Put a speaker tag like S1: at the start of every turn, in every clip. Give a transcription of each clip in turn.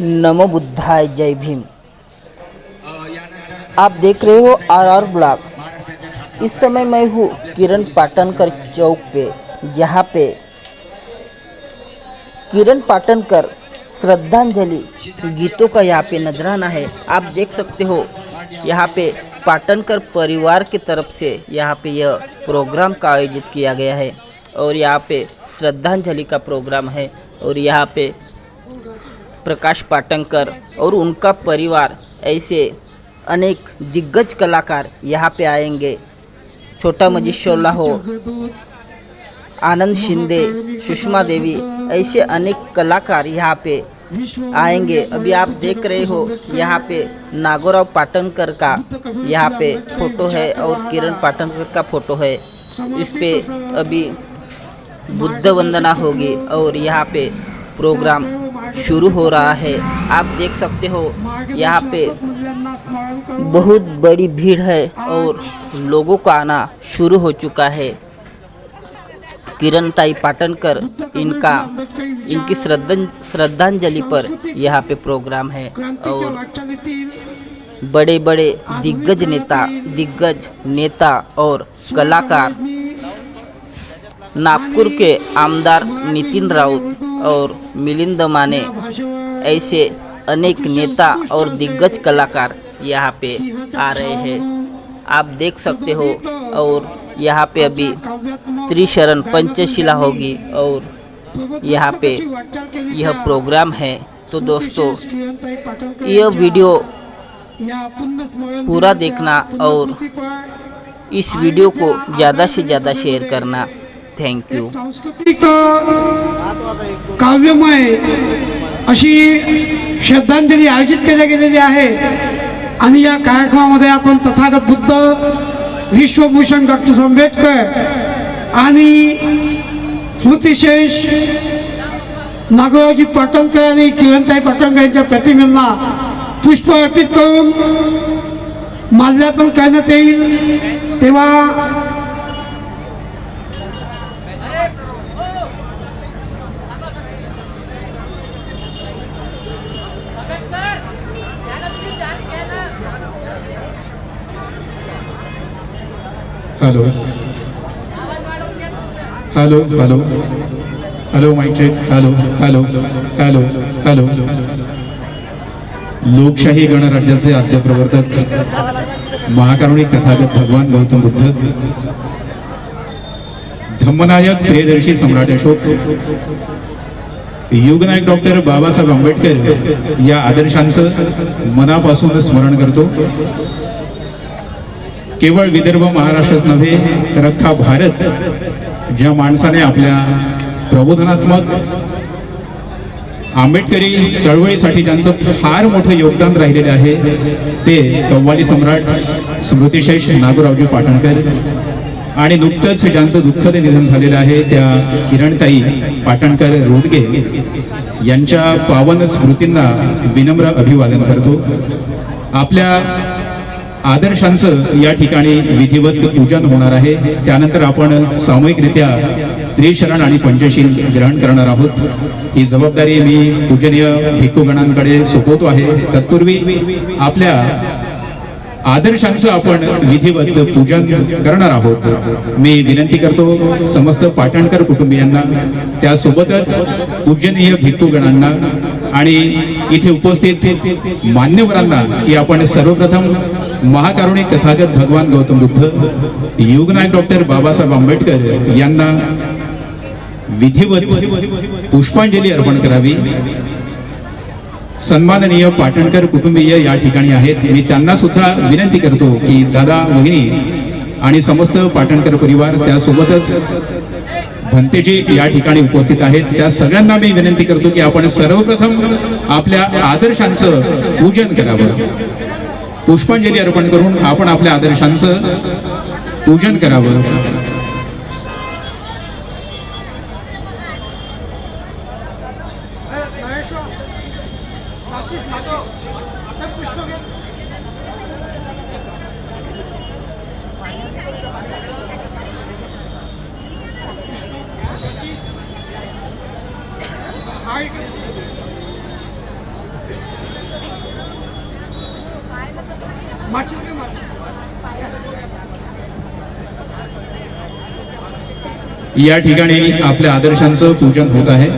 S1: नमो बुद्धाय, जय भीम। आप देख रहे हो आर आर ब्लॉग। इस समय मैं हूँ किरण पाटनकर चौक पे, जहाँ पे किरण पाटनकर श्रद्धांजलि गीतों का यहाँ पे नजराना है। आप देख सकते हो, यहाँ पे पाटनकर परिवार की तरफ़ से यहाँ पे यह प्रोग्राम का आयोजित किया गया है और यहाँ पे श्रद्धांजलि का प्रोग्राम है और यहाँ पे प्रकाश पाटंकर और उनका परिवार ऐसे अनेक दिग्गज कलाकार यहाँ पे आएँगे। छोटा मजिश्वरला हो आनंद शिंदे, सुषमा देवी ऐसे अनेक कलाकार यहाँ पे आएँगे। अभी आप देख रहे हो यहाँ पे नागोराव पाटनकर का यहाँ पे फ़ोटो है और किरण पाटनकर का फ़ोटो है। इस पे अभी बुद्ध वंदना होगी और यहाँ पे प्रोग्राम शुरू हो रहा है। आप देख सकते हो, यहाँ पे बहुत बड़ी भीड़ है और लोगों का आना शुरू हो चुका है। किरण ताई पाटनकर, इनका, इनकी श्रद्धा, श्रद्धांजलि पर यहाँ पे प्रोग्राम है और बड़े बड़े दिग्गज नेता दिग्गज नेता और कलाकार, नागपुर के आमदार नितिन राउत और मिलिंद माने ऐसे अनेक नेता और दिग्गज कलाकार यहाँ पे आ रहे हैं। आप देख सकते हो और यहाँ पे अभी त्रिशरण पंचशिला होगी और यहाँ पे यह प्रोग्राम है। तो दोस्तों, यह वीडियो पूरा देखना और इस वीडियो को ज़्यादा से ज़्यादा शेयर करना। थँक्यू
S2: सांस्कृतिक काव्यमय अशी श्रद्धांजली आयोजित केल्या गेलेली आहे. आणि या कार्यक्रमामध्ये आपण तथागत बुद्ध विश्वभूषण डॉक्टर आंबेडकर आणि स्मृतिशेष नागोजी पाटणकर आणि किरणताई पाटणकर यांच्या प्रतिमेंना पुष्प अर्पित करून माल्यार्पण करण्यात येईल. तेव्हा
S3: hello hello hello mike check hello hello hello hello लोकशाही गणराज्याचे आद्य प्रवर्तक महाकारुणिक तथागत भगवान गौतम बुद्ध धम्मनायक प्रियदर्शी सम्राट अशोक युगनायक डॉक्टर बाबासाहेब आंबेडकर या आदर्शांचं मनापासून स्मरण करतो. केवळ विदर्भ महाराष्ट्रच नव्हे तर अख्खा भारत ज्या माणसाने आपल्या प्रबोधनात्मक आंबेडकरी चळवळीसाठी ज्यांचं फार मोठं योगदान राहिलेले आहे ते कव्वाली सम्राट स्मृतिशेष नागोरावजी पाटणकर आणि नुकतंच ज्यांचं दुःखद निधन झालेलं आहे त्या किरणताई पाटणकर रोडगे यांच्या पावन स्मृतींना विनम्र अभिवादन करतो. आपल्या आदर्शांचं या ठिकाणी विधिवत पूजन होणार आहे. त्यानंतर आपण सामूहिकरित्या त्रिशरण आणि पंचशील ग्रहण करणार आहोत. ही जबाबदारी मी पूजनीय भिक्खूगणांकडे सोपवतो आहे. तत्पूर्वी आपल्या आदर्शांचं आपण विधिवत पूजन करणार आहोत. मी विनंती करतो समस्त पाटणकर कुटुंबियांना त्यासोबतच पूजनीय भिक्खूगणांना आणि इथे उपस्थित मान्यवरांना की आपण सर्वप्रथम महाकारुणिक तथागत भगवान गौतम बुद्ध युगनायक डॉक्टर बाबासाहेब आंबेडकर यांना विधिवत पुष्पांजली अर्पण करावी. सन्माननीय पाटणकर कुटुंबीय या ठिकाणी आहेत. मी त्यांना सुद्धा विनंती करतो की दादा वहिनी आणि समस्त पाटणकर परिवार त्यासोबतच भंतेजी या ठिकाणी उपस्थित आहेत. त्या सगळ्यांना मी विनंती करतो की आपण सर्वप्रथम आपल्या आदर्शांचं पूजन करावं. पुष्पांजली अर्पण करून आपण आपल्या आदर्शांचं पूजन करावं. या ठिकाणी आपल्या आदर्शांचं पूजन होत आहे.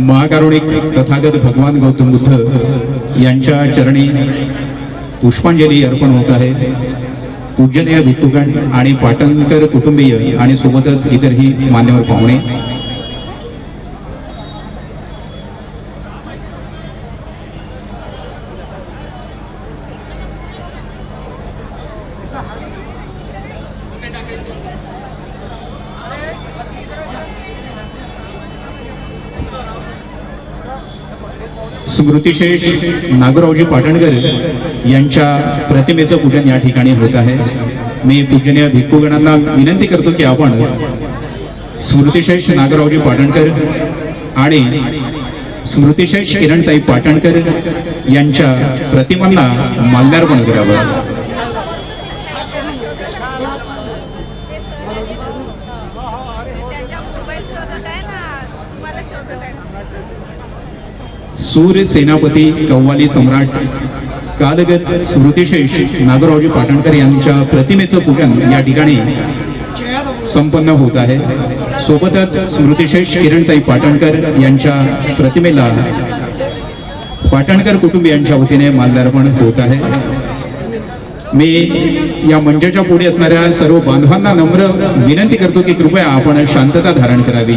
S3: महाकारुणिक तथागत भगवान गौतम बुद्ध यांच्या चरणी पुष्पांजली अर्पण होत आहे. पूजनीय भिक्खुगण आणि पाटणकर कुटुंबीय आणि सोबतच इतरही मान्यवर पाहुणे. स्मृतिशेष नागरावजी पाटणकर यांच्या प्रतिमेचं पूजन या ठिकाणी होत आहे. मी पूजनीय भिक्खूगणांना विनंती करतो की आपण स्मृतिशेष नागरावजी पाटणकर आणि स्मृतिशेष किरणताई पाटणकर यांच्या प्रतिमांना माल्यार्पण करावं. सूर्य सेनापती कव्वाली सम्राट कालगत स्मृतिशेष नागरावजी पाटणकर यांच्या प्रतिमेचं पूजन या ठिकाणी संपन्न होत आहे. सोबतच स्मृतिशेष किरणताई पाटणकर यांच्या प्रतिमेला पाटणकर कुटुंबियांच्या वतीने माल्यार्पण होत आहे. मी या मंचाच्या पुढे असणाऱ्या सर्व बांधवांना नम्र विनंती करतो की कृपया आपण शांतता धारण करावी.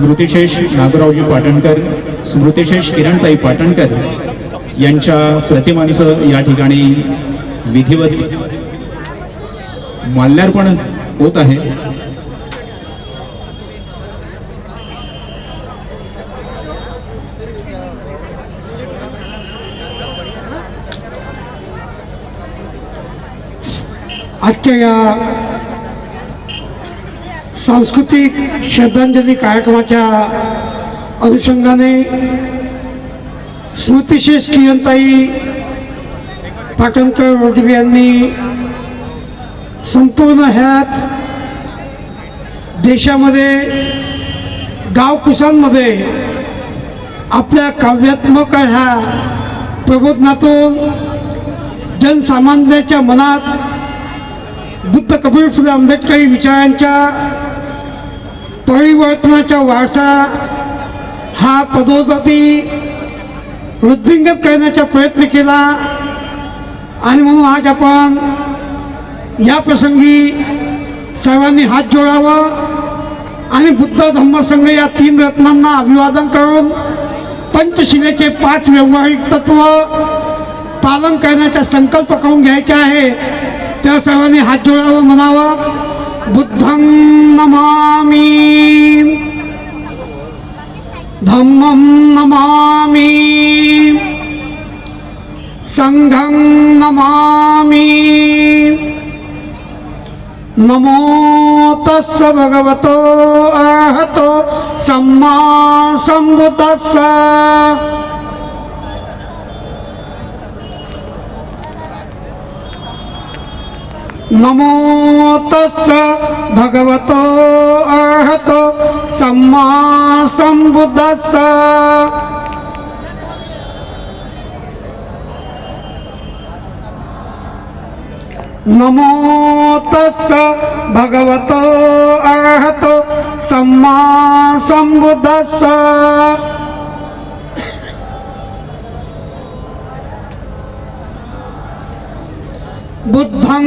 S3: स्मृतिशेष नागरावजी पाटणकर स्मृतिशेष किरणताई पाटणकर यांच्या प्रतिमांचं या ठिकाणी विधिवत माल्यार्पण होत आहे.
S2: आजच्या या सांस्कृतिक श्रद्धांजली कार्यक्रमाच्या अनुषंगाने स्मृतिशेष किरणताई पाटणकर वडवे यांनी संपूर्ण ह्यात देशामध्ये गावकुसांमध्ये आपल्या काव्यात्मक ह्या प्रबोधनातून जनसामान्याच्या मनात बुद्ध कबीर फुले आंबेडकरी विचारांच्या परिवर्तनाचा वारसा हा पदोपदी वृद्धिंगत करण्याचा प्रयत्न केला. आणि म्हणून आज आपण या प्रसंगी सर्वांनी हात जोडावं आणि बुद्ध धम्मसंघ या तीन रत्नांना अभिवादन करून पंचशिलेचे पाच व्यावहारिक तत्व पालन करण्याचा संकल्प करून घ्यायचा आहे. त्या सर्वांनी हात जोडावं म्हणावं. बुद्धं नमामि। धम्मं नमामि। सङ्घं नमामि। नमो तस्स भगवतो अर्हतो सम्मा सम्बुद्धस्स नमो तस्स भगवतो अर्हतो सम्मा सम्बुद्धस्स नमो तस्स भगवतो अर्हतो सम्मा सम्बुद्धस्स बुद्धं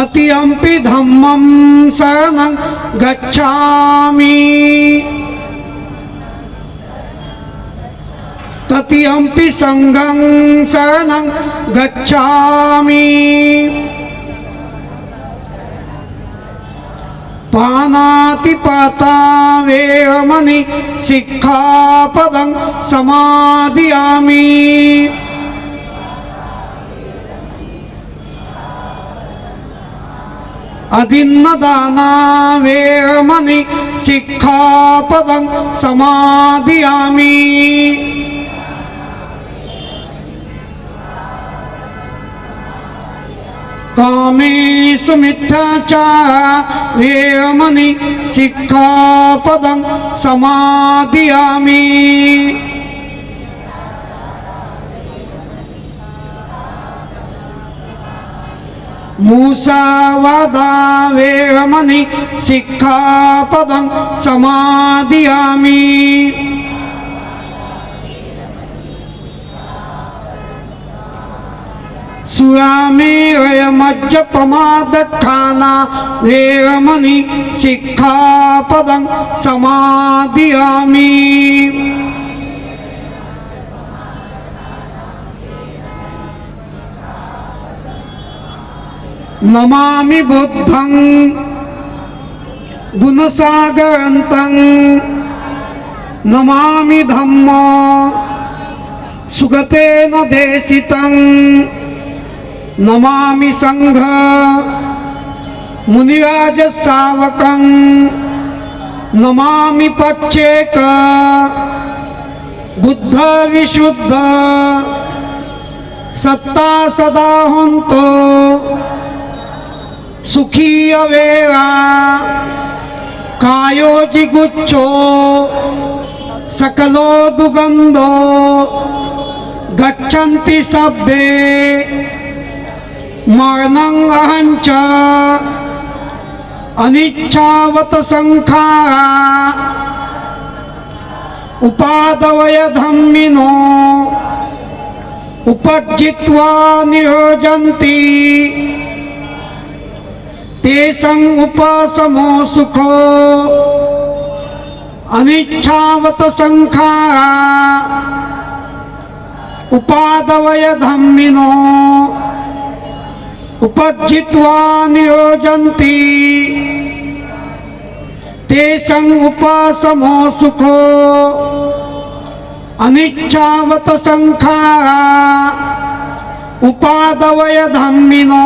S2: तृतीयम्पि धम्मं शरणं गच्छामि। तृतीयम्पि सङ्घं शरणं गच्छामि। पानातिपाता वेमनि सिक्खापदं समादयामि। അതിന്നതാനാവേഴ്മണി ശിക്ഷാപദം സമാധിയാമി കാമേഷു മിഥ്യാചാരേഴ്മണി ശിക്ഷാപദം സമാധിയാമി മൂസാവതാ വേഴമണി സിഖാപദം സമാധിയാമി സുരാമേറയമജ്ജ പ്രമാദാന വേഴമണി സിഖാപദം സമാധിയാമി नमामि बुद्धं गुणसागरन्तं। नमामि धम्म सुगतेन देशितं। नमामि सङ्घ मुनिराजसावकं। नमामि पक्षेक बुद्धविशुद्ध। सत्ता सदा हुन्तो। सुखी वेळा कायोजी गुच्छो सकलो दुगन्धो गच्छन्ति सभ्ये मरणं अनिच्छावत संखारा उपादवय धम्मिनो उपजित्वा नियोजन्ति। तेषाम् उपासमो सुखो अनिच्छावत संखारा उपादवय धम्मिनो उपजित्वा नियोजन्ति तेषाम् उपासमो सुखो अनिच्छावत संखारा उपादवय धम्मिनो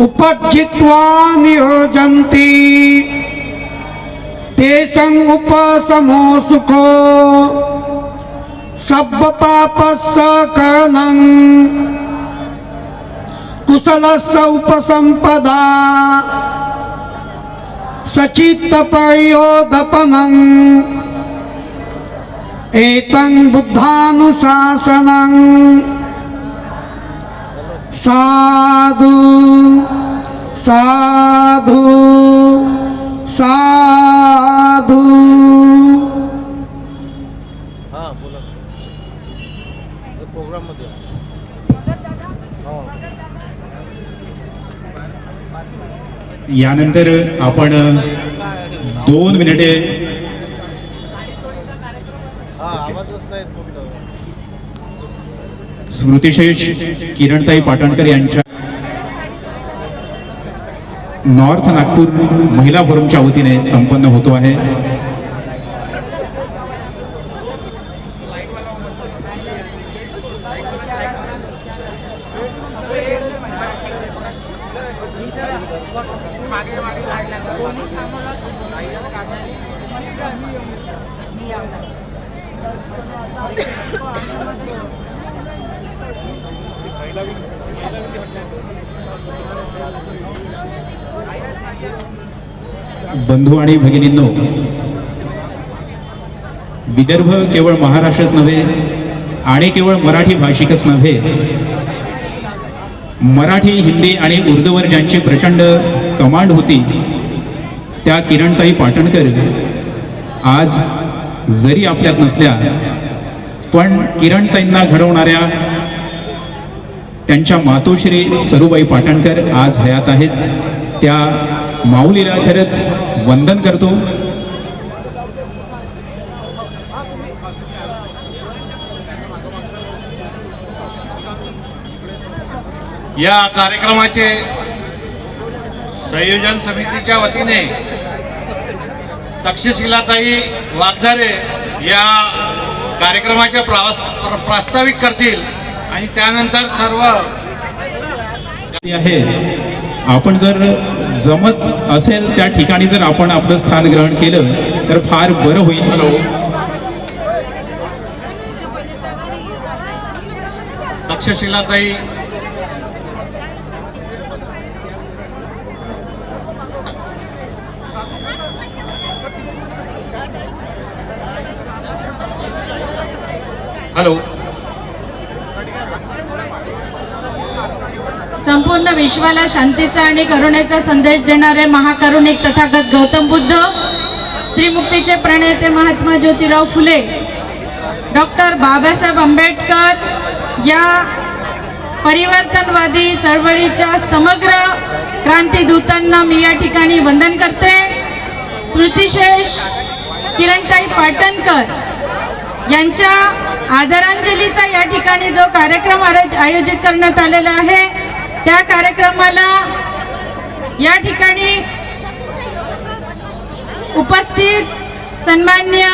S2: उपजित्वा नियोजन्ति। तेषाम् उपसमो सुखो। सब्बपापस्सकरणं कुशलस्य उपसम्पदा। सचित्तपर्योदपनम्। एतं बुद्धानुशासनम्। साधु साधु साधु।
S3: यानंतर आपण दोन मिनिटे स्मृतिशेष किरणताई पाटणकर यांच्या नॉर्थ नागपूर महिला फोरमच्या वतीने संपन्न होतो आहे. बंधू आणि भगिनींनो विदर्भ केवळ महाराष्ट्रच नव्हे आणि केवळ मराठी भाषिकच नव्हे मराठी हिंदी आणि उर्दूवर ज्यांची प्रचंड कमांड होती त्या किरणताई पाटणकर आज जरी आपल्यात नसल्या पण किरणताईंना घडवणाऱ्या त्यांच्या मातोश्री सरुबाई पाटणकर आज हयात आहेत. त्या माऊलीला खरंच वंदन करतो.
S4: या कार्यक्रमाचे संयोजन समितीच्या वतीने तक्षशिलाताई वागधारे या कार्यक्रमाच्या प्रास्ताविक करतील. आणि त्यानंतर सर्व
S3: आहे. आपण जर जमत असेल त्या ठिकाणी जर आपण आपलं स्थान ग्रहण केलं तर फार बरं होईल.
S4: हॅलो. तक्षशिलाताई. हॅलो.
S5: संपूर्ण विश्वाला शांतीचा आणि करुणेचा संदेश देणारे महाकरुणिक तथागत गौतम बुद्ध स्त्रीमुक्तीचे प्रणेते महात्मा ज्योतिराव फुले डॉक्टर बाबासाहेब आंबेडकर या परिवर्तनवादी चळवळीच्या समग्र क्रांतीदूतांना मी या ठिकाणी वंदन करते. स्मृतिशेष किरणताई पाटणकर यांच्या आदरांजलीचा या ठिकाणी जो कार्यक्रम आयोजित करण्यात आलेला आहे त्या कार्यक्रमाला या ठिकाणी उपस्थित सन्मान्य